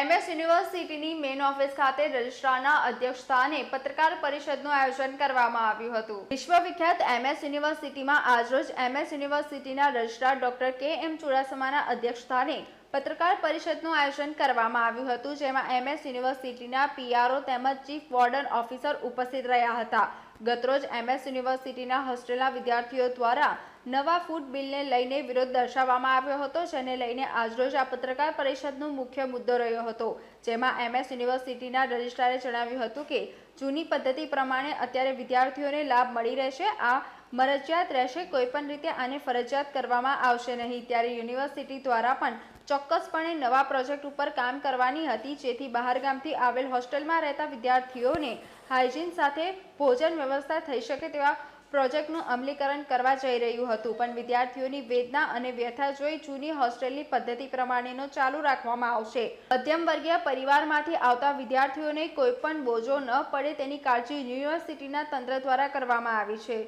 MS યુનિવર્સિટીની main office ખાતે રજિસ્ટ્રારના અધ્યક્ષસ્થાને પત્રકાર પરિષદનું આયોજન કરવામાં આવ્યું હતું. વિશ્વવિખ્યાત એમએસ યુનિવર્સિટીમાં આજરોજ એમએસ યુનિવર્સિટીના રજિસ્ટ્રાર ડોક્ટર કે એમ ચુડાસમાના અધ્યક્ષસ્થાને પત્રકાર પરિષદનું આયોજન કરવામાં આવ્યું હતું, જેમાં એમએસ યુનિવર્સિટીના પીઆરઓ તેમજ ચીફ વોર્ડન ઓફિસર ઉપસ્થિત રહ્યા હતા. ગતરોજ એમએસ યુનિવર્સિટીના હોસ્ટેલના વિદ્યાર્થીઓ દ્વારા નવા ફૂડ બિલને લઈને વિરોધ દર્શાવવામાં આવ્યો હતો, જેને લઈને આજરોજ આ પત્રકાર પરિષદનો મુખ્ય મુદ્દો રહ્યો હતો. જેમાં એમએસ યુનિવર્સિટીના રજિસ્ટ્રારે જણાવ્યું હતું કે, જૂની પદ્ધતિ પ્રમાણે અત્યારે વિદ્યાર્થીઓને લાભ મળી રહેશે, આ મરજિયાત રહેશે, કોઈપણ રીતે આને ફરજિયાત કરવામાં આવશે નહીં. ત્યારે યુનિવર્સિટી દ્વારા પણ ચોક્કસપણે નવા પ્રોજેક્ટ ઉપર કામ કરવાની હતી, જેથી બહારગામથી આવેલ હોસ્ટેલમાં રહેતા વિદ્યાર્થીઓને હાઇજીન સાથે ભોજન વ્યવસ્થા થઈ શકે તેવા પ્રોજેક્ટનું અમલીકરણ કરવા જઈ રહ્યું હતું, પણ વિદ્યાર્થીઓની વેદના અને વ્યથા જોઈ જૂની હોસ્ટેલની પદ્ધતિ પ્રમાણેનો ચાલુ રાખવામાં આવશે. મધ્યમ વર્ગીય પરિવારમાંથી આવતા વિદ્યાર્થીઓને કોઈ પણ બોજો ન પડે તેની કાળજી યુનિવર્સિટીના તંત્ર દ્વારા કરવામાં આવી છે.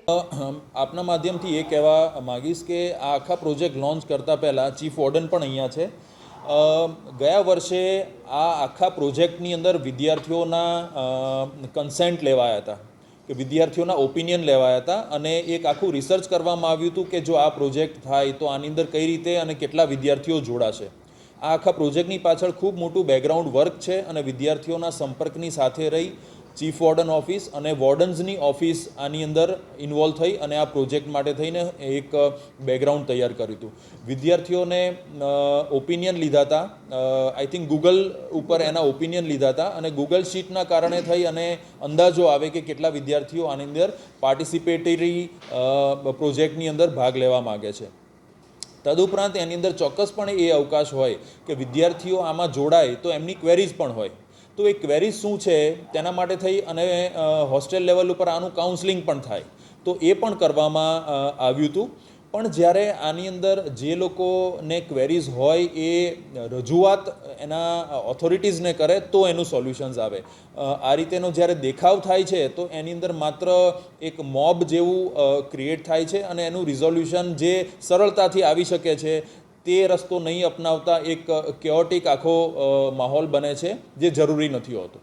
આપના માધ્યમથી એ કહેવા માગીશ કે આ આખા પ્રોજેક્ટ લોન્ચ કરતાં પહેલાં ચીફ વોર્ડન પણ અહીંયા છે. ગયા વર્ષે આ આખા પ્રોજેક્ટની અંદર વિદ્યાર્થીઓના કન્સેન્ટ લેવાયા હતા. કે વિદ્યાર્થીઓના ઓપિનિયન લેવાયા હતા અને એક આખું રિસર્ચ કરવામાં આવ્યું હતું કે જો આ પ્રોજેક્ટ થાય તો આની અંદર કઈ રીતે અને કેટલા વિદ્યાર્થીઓ જોડાશે. આ આખા પ્રોજેક્ટની પાછળ ખૂબ મોટું બેકગ્રાઉન્ડ વર્ક છે અને વિદ્યાર્થીઓના સંપર્કની સાથે રહી ચીફ વોર્ડન ઓફિસ અને વોર્ડન્સની ઓફિસ આની અંદર ઇન્વોલ્વ થઈ અને આ પ્રોજેક્ટ માટે થઈને એક બેકગ્રાઉન્ડ તૈયાર કર્યું હતું. વિદ્યાર્થીઓને ઓપિનિયન લીધા હતા. આઈ થિંક ગૂગલ ઉપર એના ઓપિનિયન લીધા હતા અને ગૂગલ શીટના કારણે થઈ અને અંદાજો આવે કે કેટલા વિદ્યાર્થીઓ આની અંદર પાર્ટિસિપેટરી પ્રોજેક્ટની અંદર ભાગ લેવા માગે છે. તદુપરાંત એની અંદર ચોક્કસપણે એ અવકાશ હોય કે વિદ્યાર્થીઓ આમાં જોડાય તો એમની ક્વેરીઝ પણ હોય. તો એ ક્વેરીઝ શું છે તેના માટે થઈ અને હોસ્ટેલ લેવલ ઉપર આનું કાઉન્સલિંગ પણ થાય. તો એ પણ કરવામાં આવ્યું હતું. પણ જ્યારે આની અંદર જે લોકોને ક્વેરીઝ હોય એ રજૂઆત એના ઓથોરિટીઝને કરે તો એનું સોલ્યુશન્સ આવે. આ રીતેનો જ્યારે દેખાવ થાય છે તો એની અંદર માત્ર એક મોબ જેવું ક્રિએટ થાય છે અને એનું રિઝોલ્યુશન જે સરળતાથી આવી શકે છે. તે રસ્તો નહીં અપનાવતા એક કેઓટિક આખો માહોલ બને છે જે જરૂરી નથી હોતો.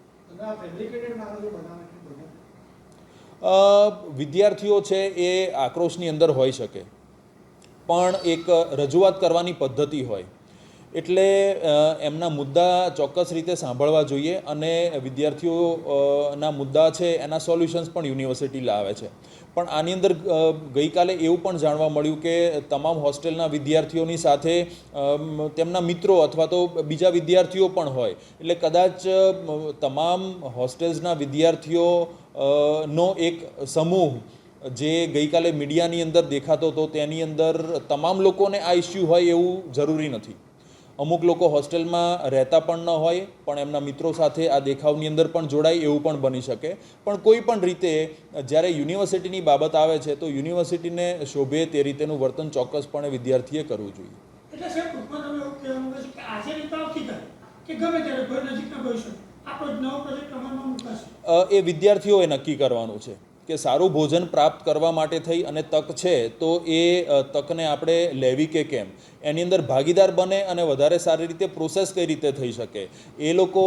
વિદ્યાર્થીઓ છે એ આક્રોશની અંદર હોઈ શકે. પણ એક રજૂઆત કરવાની પદ્ધતિ હોય. એટલે એમના મુદ્દા ચોક્કસ રીતે સાંભળવા જોઈએ અને વિદ્યાર્થીઓ ના મુદ્દા છે એના સોલ્યુશન્સ પણ યુનિવર્સિટી લાવે છે. પણ આની અંદર ગઈકાલે એવું પણ જાણવા મળ્યું કે તમામ હોસ્ટેલના વિદ્યાર્થીઓની સાથે તેમના મિત્રો અથવા તો બીજા વિદ્યાર્થીઓ પણ હોય. એટલે કદાચ તમામ હોસ્ટેલ્સના વિદ્યાર્થીઓ નો એક સમૂહ જે ગઈકાલે મીડિયાની અંદર દેખાતો હતો તેની અંદર તમામ લોકોને આ ઇસ્યુ હોય એવું જરૂરી નથી. અમુક લોકો હોસ્ટેલમાં રહેતા પણ ન હોય પણ એમના મિત્રો સાથે આ દેખાવની અંદર પણ જોડાય એવું પણ બની શકે. પણ કોઈ પણ રીતે જ્યારે યુનિવર્સિટીની બાબત આવે છે તો યુનિવર્સિટીને શોભે તે રીતેનું વર્તન ચોક્કસપણે વિદ્યાર્થીએ કરવું જોઈએ. એટલે સાહેબ ટૂંકમાં તમે એવું કહેવા માંગો છો કે આજે રીતે આવતીકાલે કે ગમે ત્યારે કોઈ નજીકના ભવિષ્ય. આ નવો પ્રોજેક્ટ અમલમાં મૂકાશે. એ વિદ્યાર્થીઓએ નક્કી કરવાનું છે. કે સારું ભોજન પ્રાપ્ત કરવા માટે થઈ અને તક છે, તો એ તકને આપણે લેવી કે કેમ? એની અંદર ભાગીદાર બને અને વધારે સારી રીતે પ્રોસેસ કઈ રીતે થઈ શકે? એ લોકો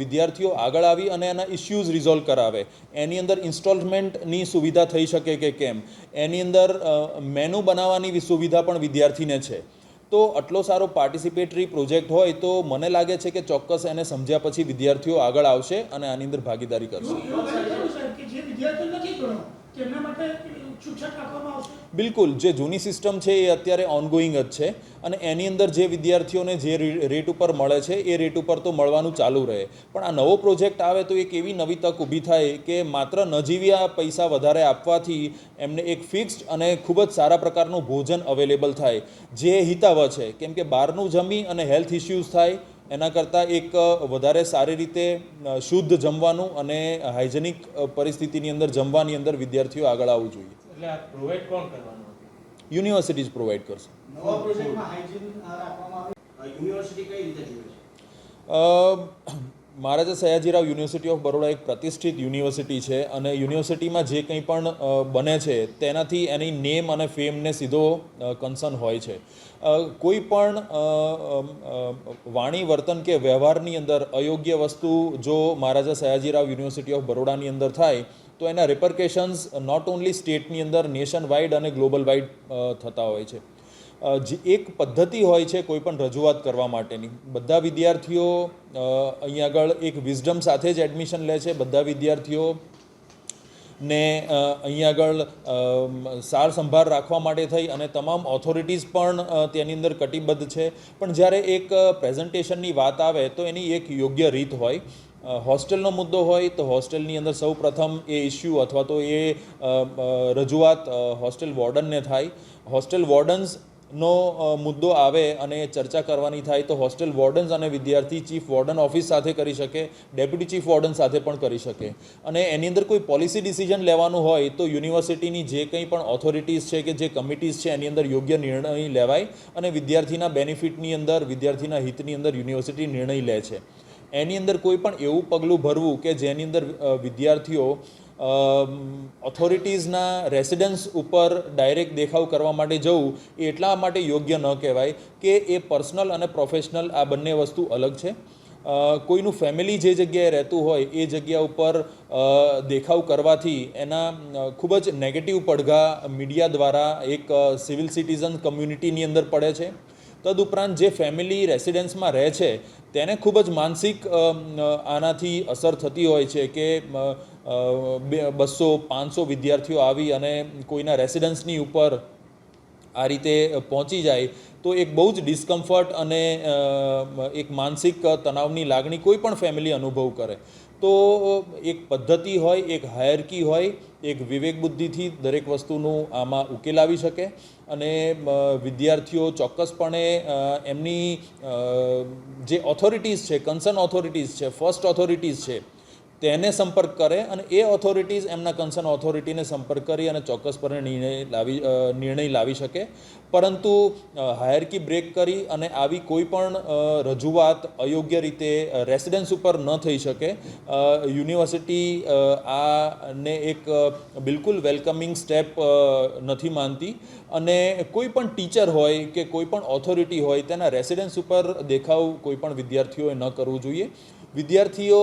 વિદ્યાર્થીઓ આગળ આવી અને એના ઇસ્યુઝ રિઝોલ્વ કરાવે. એની અંદર ઇન્સ્ટોલમેન્ટની સુવિધા થઈ શકે કે કેમ? એની અંદર મેનુ બનાવવાની સુવિધા પણ વિદ્યાર્થીને છે. તો આટલો સારો પાર્ટિસિપેટરી પ્રોજેક્ટ હોય તો મને લાગે છે કે ચોક્કસ એને સમજ્યા પછી વિદ્યાર્થીઓ આગળ આવશે અને આની અંદર ભાગીદારી કરશે. વિદ્યાર્થીઓ નથી ભણો તેમના માટે શિક્ષક રાખવામાં આવશે. બિલકુલ, જે જૂની સિસ્ટમ છે એ અત્યારે ઓનગોઈંગ જ છે અને એની અંદર જે વિદ્યાર્થીઓને જે રેટ ઉપર મળે છે એ રેટ ઉપર તો મળવાનું ચાલુ રહે. પણ આ નવો પ્રોજેક્ટ આવે તો એક એવી નવી તક ઊભી થાય કે માત્ર નજીવ્યા પૈસા વધારે આપવાથી એમને એક ફિક્સ્ડ અને ખૂબ જ સારા પ્રકારનું ભોજન અવેલેબલ થાય. જે હિતાવહ છે, કેમ કે બહારનું જમી અને હેલ્થ ઇસ્યુઝ થાય એના કરતાં એક વધારે સારી રીતે શુદ્ધ જમવાનું અને હાઇજેનિક પરિસ્થિતિની અંદર જમવાની અંદર વિદ્યાર્થીઓ આગળ આવવું જોઈએ. એટલે આ પ્રોવાઈડ કોણ કરવાનું યુનિવર્સિટીઝ પ્રોવાઈડ કરશે. નવા પ્રોજેક્ટમાં હાઇજીન રાખવામાં આવે? યુનિવર્સિટી કઈ રીતે જોઈએ છે? અ, મહારાજા સયાજીરાવ યુનિવર્સિટી ઓફ બરોડા એક પ્રતિષ્ઠિત યુનિવર્સિટી છે અને યુનિવર્સિટીમાં જે કંઈ પણ બને છે, તેનાથી એની નેમ અને ફેમને સીધો કન્સર્ન હોય છે. કોઈ પણ વાણી, વર્તન કે વ્યવહારની અંદર અયોગ્ય વસ્તુ જો મહારાજા સયાજીરાવ યુનિવર્સિટી ઓફ બરોડાની અંદર થાય, તો એના રિપરકેશન્સ નોટ ઓન્લી સ્ટેટની અંદર નેશન વાઇડ અને ગ્લોબલ વાઇડ થતા હોય છે. જે એક પદ્ધતિ હોય છે કોઈ પણ રજૂઆત કરવા માટેની. બધા વિદ્યાર્થીઓ અહીંયા અહીં આગળ એક વિઝડમ સાથે જ એડમિશન લે છે. બધા વિદ્યાર્થીઓ ને અહીં આગળ સાર સંભાળ રાખવા માટે થઈ અને તમામ ઓથોરિટીઝ પણ તેની અંદર કટિબદ્ધ છે. પણ જ્યારે એક પ્રેઝન્ટેશનની વાત આવે તો એની એક યોગ્ય રીત હોય. હોસ્ટેલનો મુદ્દો હોય તો હોસ્ટેલની અંદર સૌ પ્રથમ એ ઇસ્યુ અથવા તો એ રજૂઆત હોસ્ટેલ વોર્ડનને થાય. હોસ્ટેલ વોર્ડન્સ નો મુદ્દો આવે અને ચર્ચા કરવાની થાય તો હોસ્ટેલ વોર્ડન્સ અને વિદ્યાર્થી ચીફ વોર્ડન ઓફિસ સાથે કરી શકે, ડેપ્યુટી ચીફ વોર્ડન સાથે પણ કરી શકે. અને એની અંદર કોઈ પોલિસી ડિસિઝન લેવાનું હોય તો યુનિવર્સિટીની જે કંઈ પણ ઓથોરિટીઝ છે કે જે કમિટીઝ છે એની અંદર યોગ્ય નિર્ણય લેવાય અને વિદ્યાર્થીના બેનિફિટની અંદર, વિદ્યાર્થીના હિતની અંદર યુનિવર્સિટી નિર્ણય લે છે. એની અંદર કોઈ પણ એવું પગલું ભરવું કે જેની અંદર વિદ્યાર્થીઓ ઓથોરિટીઝના રેસિડન્સ ઉપર ડાયરેક્ટ દેખાવ કરવા માટે જવું એ એટલા માટે યોગ્ય ન કહેવાય કે એ પર્સનલ અને પ્રોફેશનલ આ બંને વસ્તુ અલગ છે. કોઈનું ફેમિલી જે જગ્યાએ રહેતું હોય એ જગ્યા ઉપર દેખાવ કરવાથી એના ખૂબ જ નેગેટિવ પડઘા મીડિયા દ્વારા એક સિવિલ સિટીઝન કમ્યુનિટીની અંદર પડે છે. તદુપરાંત જે ફેમિલી રેસિડેન્સમાં રહે છે, તેને ખૂબ જ માનસિક આનાથી અસર થતી હોય છે કે બસો, પાંચસો વિદ્યાર્થીઓ આવી અને કોઈના રેસિડન્સની ઉપર આ રીતે પહોંચી જાય, તો એક બહુ જ ડિસ્કમ્ફર્ટ અને એક માનસિક તણાવની લાગણી કોઈ પણ ફેમિલી અનુભવ કરે. તો એક પદ્ધતિ હોય, એક હાયરકી હોય, એક વિવેક બુદ્ધિથી દરેક વસ્તુનું આમાં ઉકેલ આવી શકે અને વિદ્યાર્થીઓ ચોક્કસપણે એમની જે ઓથોરિટીઝ છે કન્સર્ન ઓથોરિટીઝ છે ફર્સ્ટ ઓથોરિટીઝ છે તેને સંપર્ક કરે અને એ ઓથોરિટીઝ એમના કન્સર્ન ઓથોરિટીને સંપર્ક કરી અને ચોક્કસપણે નિર્ણય લાવી નિર્ણય લાવી શકે. પરંતુ હાયરકી બ્રેક કરી અને આવી કોઈ પણ રજૂઆત અયોગ્ય રીતે રેસિડેન્સ ઉપર ન થઈ શકે યુનિવર્સિટી આ આને એક બિલકુલ વેલકમિંગ સ્ટેપ નથી માનતી. અને કોઈ પણ ટીચર હોય કે કોઈ પણ ઓથોરિટી હોય તેના રેસિડન્સ ઉપર દેખાવ કોઈ પણ વિદ્યાર્થીઓએ ન કરવું જોઈએ. વિદ્યાર્થીઓ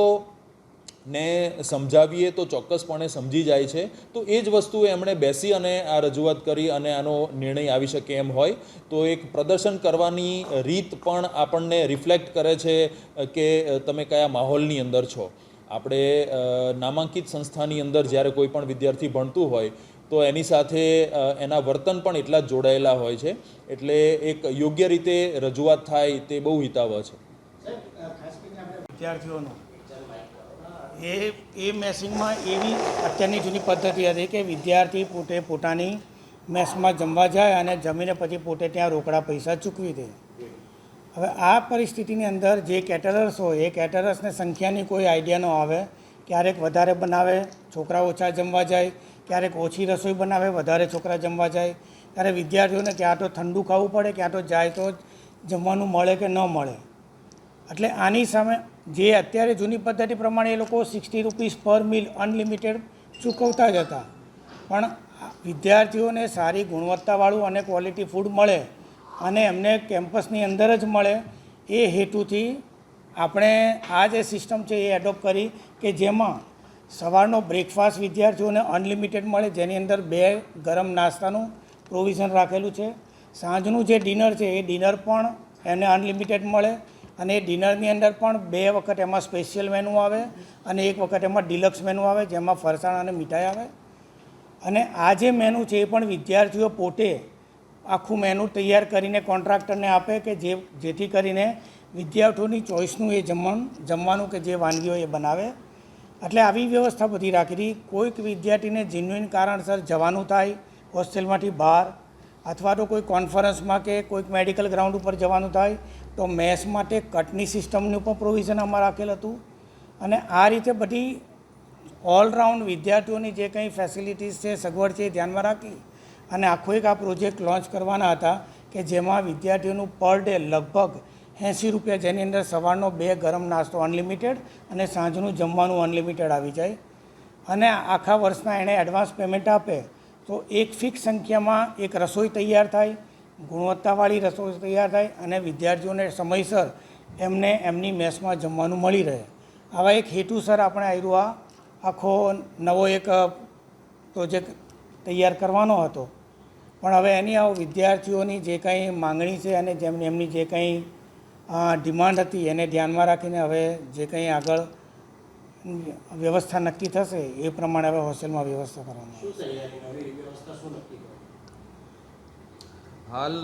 ને સમજાવીએ તો ચોક્કસપણે સમજી જાય છે. તો એ જ વસ્તુ એમણે બેસી અને આ રજૂઆત કરી અને આનો નિર્ણય આવી શકે એમ હોય. તો એક પ્રદર્શન કરવાની રીત પણ આપણને રિફ્લેક્ટ કરે છે કે તમે કયા માહોલની અંદર છો. આપણે નામાંકિત સંસ્થાની અંદર જ્યારે કોઈ પણ વિદ્યાર્થી ભણતું હોય, તો એની સાથે એના વર્તન પણ એટલા જ જોડાયેલા હોય છે. એટલે એક યોગ્ય રીતે રજૂઆત થાય તે બહુ હિતાવહ છે. વિદ્યાર્થીઓનો એ એ મેસિંગમાં એવી અત્યારની જૂની પદ્ધતિ હતી કે વિદ્યાર્થી પોતે પોતાની મેસમાં જમવા જાય અને જમીને પછી પોતે ત્યાં રોકડા પૈસા ચૂકવી દે. હવે આ પરિસ્થિતિની અંદર જે કેટરર્સ હોય, એ કેટરર્સને સંખ્યાની કોઈ આઈડિયા ન આવે. ક્યારેક વધારે બનાવે, છોકરા ઓછા જમવા જાય. ક્યારેક ઓછી રસોઈ બનાવે, વધારે છોકરા જમવા જાય. ત્યારે વિદ્યાર્થીઓને ક્યાં તો ઠંડુ ખાવું પડે, ક્યાં તો જાય તો જમવાનું મળે કે ન મળે. એટલે આની સામે જે અત્યારે જૂની પદ્ધતિ પ્રમાણે એ લોકો સિક્સટી રૂપીસ પર મિલ અનલિમિટેડ ચૂકવતા જ હતા. પણ વિદ્યાર્થીઓને સારી ગુણવત્તાવાળું અને ક્વોલિટી ફૂડ મળે અને એમને કેમ્પસની અંદર જ મળે એ હેતુથી આપણે આ જે સિસ્ટમ છે એ એડોપ્ટ કરી કે જેમાં સવારનો બ્રેકફાસ્ટ વિદ્યાર્થીઓને અનલિમિટેડ મળે, જેની અંદર બે ગરમ નાસ્તાનું પ્રોવિઝન રાખેલું છે. સાંજનું જે ડિનર છે એ ડિનર પણ એને અનલિમિટેડ મળે અને ડિનરની અંદર પણ બે વખત એમાં સ્પેશિયલ મેનુ આવે અને એક વખત એમાં ડિલક્સ મેનુ આવે, જેમાં ફરસાણ અને મીઠાઈ આવે. અને આ જે મેનુ છે એ પણ વિદ્યાર્થીઓ પોતે આખું મેનુ તૈયાર કરીને કોન્ટ્રાક્ટરને આપે કે જે, જેથી કરીને વિદ્યાર્થીઓની ચોઈસનું એ જમવાનું જમવાનું કે જે વાનગીઓ એ બનાવે. એટલે આવી વ્યવસ્થા બધી રાખી કોઈક વિદ્યાર્થીને જેન્યુઇન કારણસર જવાનું થાય, હોસ્ટેલમાંથી બહાર અથવા તો કોઈ કોન્ફરન્સમાં કે કોઈક મેડિકલ ગ્રાઉન્ડ ઉપર જવાનું થાય, તો મેસ માટે કટની સિસ્ટમનું પણ પ્રોવિઝન અમારે રાખેલ હતું. અને આ રીતે બધી ઓલરાઉન્ડ વિદ્યાર્થીઓની જે કંઈ ફેસિલિટીઝ છે, સગવડ છે એ ધ્યાનમાં રાખી અને આખો એક આ પ્રોજેક્ટ લોન્ચ કરવાના હતા કે જેમાં વિદ્યાર્થીઓનું પર ડે લગભગ એંસી રૂપિયા જેની અંદર સવારનો બે ગરમ નાસ્તો અનલિમિટેડ અને સાંજનું જમવાનું અનલિમિટેડ આવી જાય. અને આખા વર્ષના એણે એડવાન્સ પેમેન્ટ આપે તો એક ફિક્સ સંખ્યામાં એક રસોઈ તૈયાર થાય, ગુણવત્તાવાળી રસોઈ તૈયાર થાય અને વિદ્યાર્થીઓને સમયસર એમને એમની મેસમાં જમવાનું મળી રહે. આવા એક હેતુસર આપણે આવ્યું આ આખો નવો એક પ્રોજેક્ટ તૈયાર કરવાનો હતો. પણ હવે એની આ વિદ્યાર્થીઓની જે કંઈ માંગણી છે અને જેમની એમની જે કંઈ ડિમાન્ડ હતી એને ધ્યાનમાં રાખીને હવે જે કંઈ આગળ વ્યવસ્થા નક્કી થશે એ પ્રમાણે હવે હોસ્ટેલમાં વ્યવસ્થા કરવાની હાલ